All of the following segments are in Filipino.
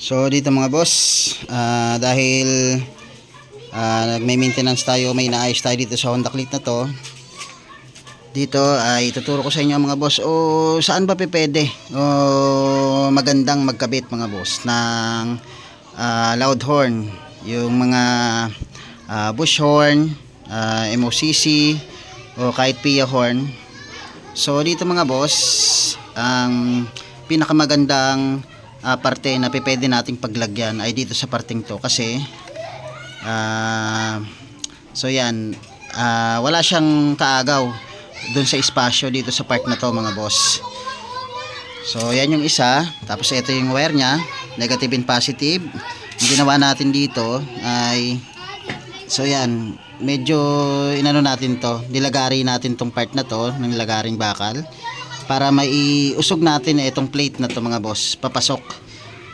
So dito mga boss, ah, dahil ah, nagme-maintenance tayo, may naayos tayo dito sa Honda Click na to. Dito ay tuturo ko sa inyo mga boss o saan ba pwede o magandang magkabit mga boss ng ah, loud horn, yung mga ah, bush horn, ah, MOCC o kahit PIA horn. So dito mga boss, ang pinakamagandang ah, parte na pwede nating paglagyan ay dito sa parting to kasi ah, so yan ah, wala siyang kaagaw dun sa espasyo dito sa part na to mga boss. So yan yung isa tapos ito yung wire nya negative and positive. Yung ginawa natin dito ay so yan medyo inano natin to nilagari natin tong part na to ng lagaring bakal para maiusog natin itong plate na to mga boss. Papasok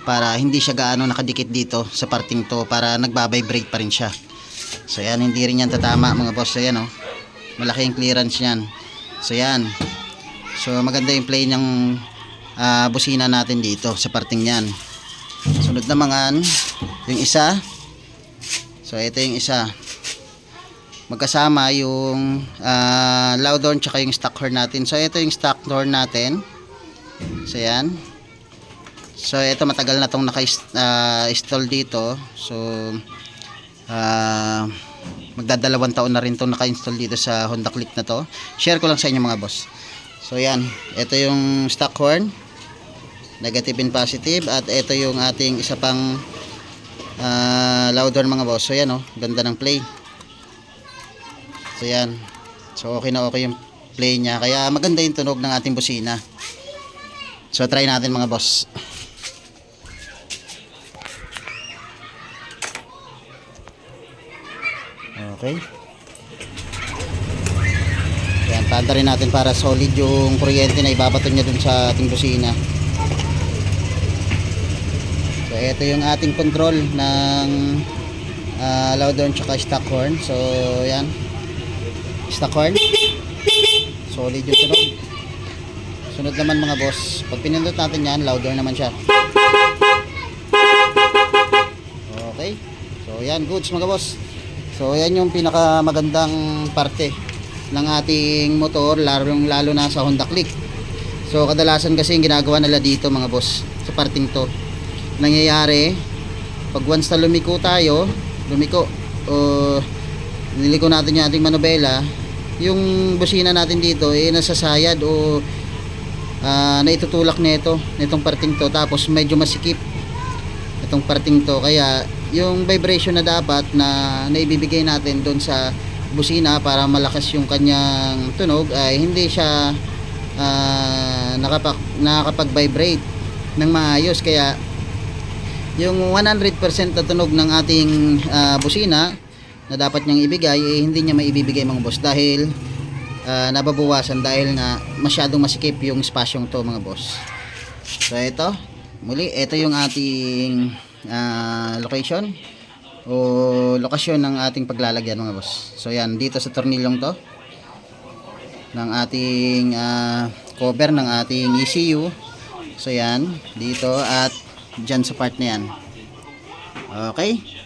para hindi siya gaano nakadikit dito sa parting to para nagbabibrate pa rin siya. So yan hindi rin yan tatama mga boss. So yan oh. Malaki yung clearance niyan. So yan. So maganda yung play ng ah, busina natin dito sa parting yan sunod naman yung isa. So ito yung isa magkasama yung ah, loud horn tsaka yung stock horn natin. So ito yung stock horn natin. So yan. So ito matagal na tong naka-install dito. So ah magdadalawang taon na rin itong naka-install dito sa Honda Click na to. Share ko lang sa inyo mga boss. So yan. Ito yung stock horn. Negative and positive. At ito yung ating isa pang ah, loud horn mga boss. So yan oh. Ganda ng play so yan so okay na okay yung play niya kaya maganda yung tunog ng ating busina so try natin mga boss Okay. Yan, tanda rin natin para solid yung kuryente na ibabato niya dun sa ating busina. So, ito yung ating control ng uh, loud horn tsaka stock horn. So, yan. Stock horn. Solid yung tunog. Sunod naman mga boss. Pag pinindot natin yan, loud horn naman siya. Okay. So, yan. Goods mga boss. So yan yung pinakamagandang parte ng ating motor lalo, lalo na sa Honda Click. So kadalasan kasi yung ginagawa nila dito mga boss sa parting to. Nangyayari pag once na lumiko tayo, lumiko o niliko natin yung ating manobela, yung busina natin dito eh nasasayad o ah, naitutulak nito nitong parting to. Tapos medyo masikip itong parting to. Kaya yung vibration na dapat na naibibigay natin doon sa busina para malakas yung kanyang tunog ay hindi siya ah, nakapag, nakakapag-vibrate ng maayos. Kaya yung 100% na tunog ng ating ah, busina na dapat niyang ibigay eh, hindi niya maibibigay mga boss dahil ah, nababawasan dahil nga masyadong masikip yung spasyong to mga boss. So ito muli ito yung ating ah, location o lokasyon ng ating paglalagyan mga boss. So yan dito sa tornilyong to ng ating ah, cover ng ating ECU so yan dito at dyan sa part na yan. Okay